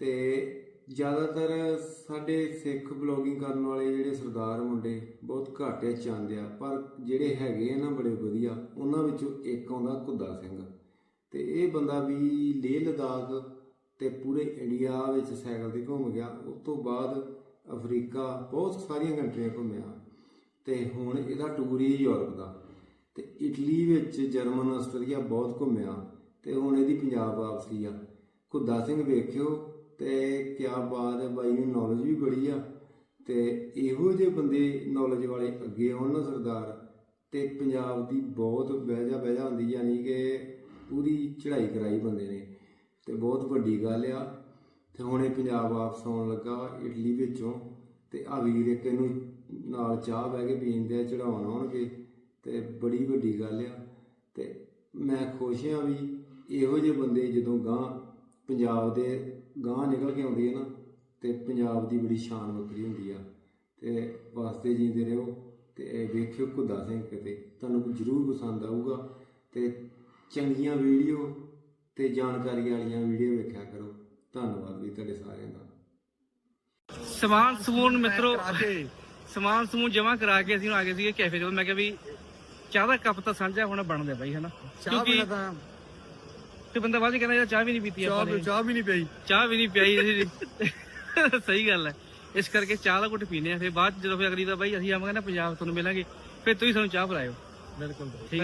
ਤੇ ਜ਼ਿਆਦਾਤਰ ਸਾਡੇ ਸਿੱਖ ਬਲੌਗਿੰਗ ਕਰਨ ਵਾਲੇ ਜਿਹੜੇ ਸਰਦਾਰ ਮੁੰਡੇ ਬਹੁਤ ਘੱਟ ਆ ਚੰਦ ਆ, ਪਰ ਜਿਹੜੇ ਹੈਗੇ ਆ ਨਾ ਬੜੇ ਵਧੀਆ, ਉਹਨਾਂ ਵਿੱਚੋਂ ਇੱਕ ਆਉਂਦਾ ਕੁੱਦਾ ਸਿੰਘ। ਤੇ ਇਹ ਬੰਦਾ ਵੀ ਲੇਹ ਲਦਾਖ ਤੇ ਪੂਰੇ ਇੰਡੀਆ ਵਿੱਚ ਸਾਈਕਲ ਤੇ ਘੁੰਮ ਗਿਆ। ਉਸ ਤੋਂ ਬਾਅਦ ਅਫਰੀਕਾ, ਬਹੁਤ ਸਾਰੀਆਂ ਕੰਟਰੀਆਂ ਘੁੰਮਿਆ ਤੇ ਹੁਣ ਇਹਦਾ ਟੂਰ ਹੀ ਯੂਰਪ ਦਾ। ਤੇ ਇਟਲੀ ਵਿੱਚ ਜਰਮਨ ਆਸਟਰੀਆ ਬਹੁਤ ਘੁੰਮਿਆ ਤੇ ਹੁਣ ਇਹਦੀ ਪੰਜਾਬ ਵਾਪਸੀ ਆ। ਕੁੱਦਾ ਸਿੰਘ ਵੇਖਿਓ ਤੇ ਕਿਆ ਬਾਤ ਹੈ ਬਾਈ ਨੂੰ ਨੌਲੇਜ ਵੀ ਬੜੀ ਆ। ਤੇ ਇਹੋ ਜਿਹੇ ਬੰਦੇ ਨੌਲੇਜ ਵਾਲੇ ਅੱਗੇ ਆਉਣ ਨਾ ਸਰਦਾਰ, ਤੇ ਪੰਜਾਬ ਦੀ ਬਹੁਤ ਬਹਿਜਾ ਬਹਿਜਾ ਹੁੰਦੀ, ਯਾਨੀ ਕਿ ਪੂਰੀ ਚੜ੍ਹਾਈ ਕਰਾਈ ਬੰਦੇ ਨੇ। ਤੇ ਬਹੁਤ ਵੱਡੀ ਗੱਲ ਆ। ਤੇ ਹੁਣ ਇਹ ਪੰਜਾਬ ਵਾਪਸ ਆਉਣ ਲੱਗਾ ਇਟਲੀ ਵਿੱਚੋਂ, ਤੇ ਆ ਵੀਰ ਇੱਕ ਇਹਨੂੰ ਨਾਲ ਚਾਹ ਬਹਿ ਕੇ ਪੀਂਦੇ ਆ ਚੜਾਉਣ ਆਉਣਗੇ, ਤੇ ਬੜੀ ਵੱਡੀ ਗੱਲ ਆ। ਤੇ ਮੈਂ ਖੁਸ਼ ਹਾਂ ਵੀ ਇਹੋ ਜਿਹੇ ਬੰਦੇ ਜਦੋਂ ਗਾਂ ਪੰਜਾਬ ਦੇ ਗਾਂ ਨਿਕਲ ਕੇ ਆਉਂਦੇ ਆ ਨਾ ਤੇ ਪੰਜਾਬ ਦੀ ਬੜੀ ਸ਼ਾਨ ਵੱਖਰੀ ਹੁੰਦੀ ਆ। ਤੇ ਵਾਸਤੇ ਜੀਂਦੇ ਰਹੋ ਤੇ ਇਹ ਵੇਖਿਓ ਘੁੱਦਾ ਸਿੰਘ ਕਿਤੇ। ਤੁਹਾਨੂੰ ਜ਼ਰੂਰ ਪਸੰਦ ਆਊਗਾ ਤੇ ਚੰਗੀਆਂ ਵੀਡੀਓ ਤੇ ਜਾਣਕਾਰੀ ਵਾਲੀਆਂ ਵੀਡੀਓ ਵੇਖਿਆ ਕਰੋ। ਧੰਨਵਾਦ ਵੀ ਤੁਹਾਡੇ ਸਾਰਿਆਂ ਦਾ। ਸਮਾਨ ਸਮੂਨ ਮਿੱਤਰੋ ਸਮਾਨ ਸਮੂਨ ਜਮਾ ਕਰਾ ਕੇ ਅਸੀਂ ਆ ਗਏ ਸੀਗੇ ਕੈਫੇ ਤੋਂ ਮੈਂ ਕਿਹਾ ਵੀ ਚਾਹ ਦਾ ਕੱਪ ਤਾਂ ਸਾਂਝਾ ਹੋਣਾ ਬਣਦਾ ਬਾਈ ਹਨਾ? ਤਾਂ ਤੇ ਬੰਦਾ ਬਾਅਦ ਚ ਕਹਿੰਦਾ ਯਾਰ ਚਾਹ ਵੀ ਨਹੀਂ ਪੀਤੀ ਆਪਾਂ ਚਾਹ ਨੇ। ਚਾਹ ਵੀ ਨਹੀਂ ਪਈ। ਚਾਹ ਵੀ ਨਹੀਂ ਪਿਆਈ ਅਸੀਂ। ਸਹੀ ਗੱਲ ਹੈ। ਇਸ ਕਰਕੇ ਚਾਹ ਦਾ ਘੁੱਟ ਪੀਨੇ ਆ ਫਿਰ ਬਾਅਦ ਚ ਜਦੋਂ ਫਿਰ ਅਗਲੀ ਦਾ ਬਾਈ ਅਸੀਂ ਆਵਾਂਗੇ ਨਾ ਪੰਜਾਬ ਤੁਹਾਨੂੰ ਮਿਲਾਂਗੇ। ਫਿਰ ਤੁਸੀਂ ਸਾਨੂੰ ਚਾਹ ਪਿਲਾਇਓ। ਬਿਲਕੁਲ। ਠੀਕ